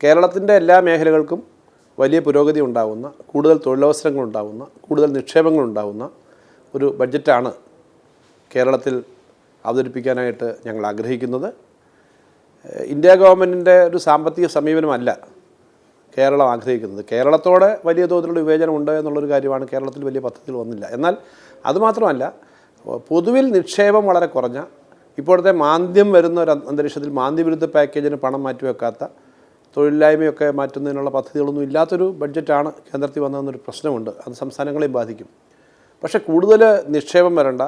കേരളത്തിന്റെ എല്ലാ മേഖലകൾക്കും വലിയ പുരോഗതി ഉണ്ടാകുന്ന കൂടുതൽ തൊഴിലവസരങ്ങൾ ഉണ്ടാകുന്ന കൂടുതൽ നിക്ഷേപങ്ങൾ ഉണ്ടാകുന്ന ഒരു ബഡ്ജറ്റാണ് കേരളത്തിൽ അവതരിപ്പിക്കാനായിട്ട് ഞങ്ങൾ ആഗ്രഹിക്കുന്നത്. ഇന്ത്യ ഗവൺമെന്റിന്റെ ഒരു സാമ്പത്തിക സമീപനമല്ല കേരളം ആഗ്രഹിക്കുന്നത്. കേരളത്തോടെ വലിയ തോതിലുള്ള വിവേചനം ഉണ്ട് എന്നുള്ളൊരു കാര്യമാണ് കേരളത്തിൽ വലിയ പദ്ധതികൾ വന്നില്ല. എന്നാൽ അതുമാത്രമല്ല പൊതുവിൽ നിക്ഷേപം വളരെ കുറഞ്ഞ ഇപ്പോഴത്തെ മാന്ദ്യം വരുന്ന ഒരു അന്തരീക്ഷത്തിൽ മാന്ദ്യവിരുദ്ധ പാക്കേജിന് പണം മാറ്റിവെക്കാത്ത തൊഴിലില്ലായ്മയൊക്കെ മാറ്റുന്നതിനുള്ള പദ്ധതികളൊന്നും ഇല്ലാത്തൊരു ബഡ്ജറ്റാണ് കേന്ദ്രത്തിൽ വന്നതെന്നൊരു പ്രശ്നമുണ്ട്. അത് സംസ്ഥാനങ്ങളെയും ബാധിക്കും. പക്ഷേ കൂടുതൽ നിക്ഷേപം വരേണ്ട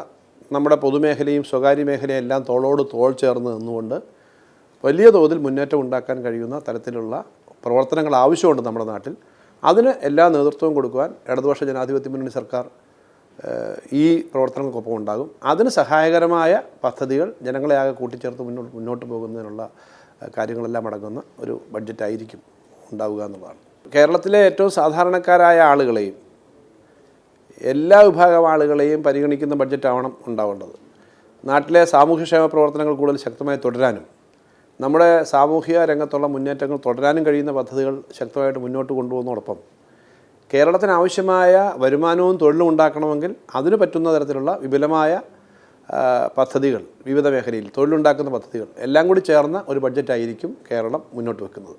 നമ്മുടെ പൊതുമേഖലയും സ്വകാര്യ മേഖലയും എല്ലാം തോളോട് തോൾ ചേർന്ന് നിന്നുകൊണ്ട് വലിയ തോതിൽ മുന്നേറ്റം ഉണ്ടാക്കാൻ കഴിയുന്ന തരത്തിലുള്ള പ്രവർത്തനങ്ങൾ ആവശ്യമുണ്ട് നമ്മുടെ നാട്ടിൽ. അതിന് എല്ലാ നേതൃത്വവും കൊടുക്കുവാൻ ഇടതുപക്ഷ ജനാധിപത്യ മുന്നണി സർക്കാർ ഈ പ്രവർത്തനങ്ങൾക്കൊപ്പം ഉണ്ടാകും. അതിന് സഹായകരമായ പദ്ധതികൾ ജനങ്ങളെ ആകെ കൂട്ടിച്ചേർത്ത് മുന്നോട്ട് മുന്നോട്ട് പോകുന്നതിനുള്ള കാര്യങ്ങളെല്ലാം അടങ്ങുന്ന ഒരു ബഡ്ജറ്റായിരിക്കും ഉണ്ടാവുക എന്നുള്ളതാണ്. കേരളത്തിലെ ഏറ്റവും സാധാരണക്കാരായ ആളുകളെയും എല്ലാ വിഭാഗം ആളുകളെയും പരിഗണിക്കുന്ന ബഡ്ജറ്റാവണം ഉണ്ടാവേണ്ടത്. നാട്ടിലെ സാമൂഹ്യക്ഷേമ പ്രവർത്തനങ്ങൾ കൂടുതൽ ശക്തമായി തുടരാനും നമ്മുടെ സാമൂഹിക രംഗത്തുള്ള മുന്നേറ്റങ്ങൾ തുടരാനും കഴിയുന്ന പദ്ധതികൾ ശക്തമായിട്ട് മുന്നോട്ട് കൊണ്ടുപോകുന്നതോടൊപ്പം കേരളത്തിന് ആവശ്യമായ വരുമാനവും തൊഴിലും ഉണ്ടാക്കണമെങ്കിൽ അതിന് പറ്റുന്ന തരത്തിലുള്ള വിപുലമായ പദ്ധതികൾ വിവിധ മേഖലയിൽ തൊഴിലുണ്ടാക്കുന്ന പദ്ധതികൾ എല്ലാം കൂടി ചേർന്ന ഒരു ബഡ്ജറ്റായിരിക്കും കേരളം മുന്നോട്ട് വെക്കുന്നത്.